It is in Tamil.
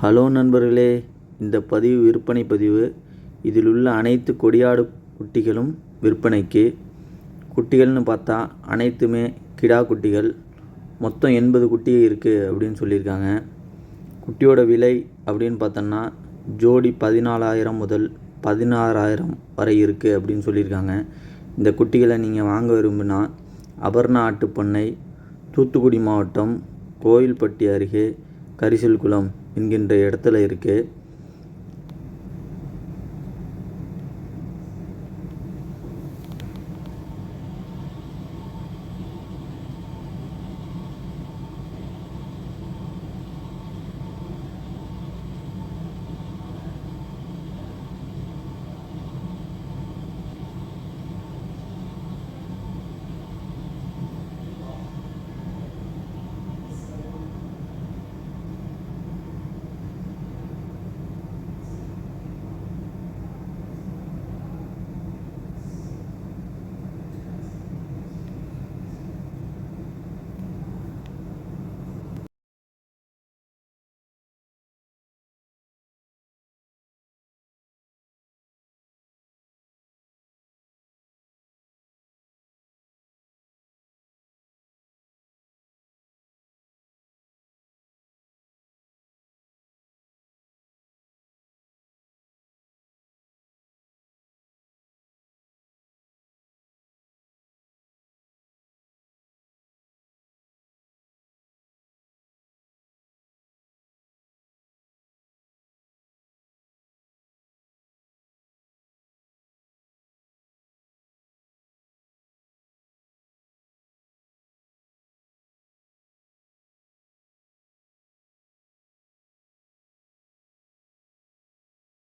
ஹலோ நண்பர்களே இந்த பதிவு விற்பனை பதிவு. இதில் உள்ள அனைத்து கொடியாடு குட்டிகளும் விற்பனைக்கு. குட்டிகள்னு பார்த்தா அனைத்துமே கிடா குட்டிகள். மொத்தம் எண்பது குட்டி இருக்குது அப்படின்னு சொல்லியிருக்காங்க. குட்டியோட விலை அப்படின்னு பார்த்தோன்னா ஜோடி பதினாலாயிரம் முதல் பதினாறாயிரம் வரை இருக்குது அப்படின்னு சொல்லியிருக்காங்க. இந்த குட்டிகளை நீங்கள் வாங்க விரும்பினா அபர்ணா ஆட்டுப்பண்ணை தூத்துக்குடி மாவட்டம் கோயில்பட்டி அருகே கரிசல்குளம் என்கின்ற இடத்துல இருக்குது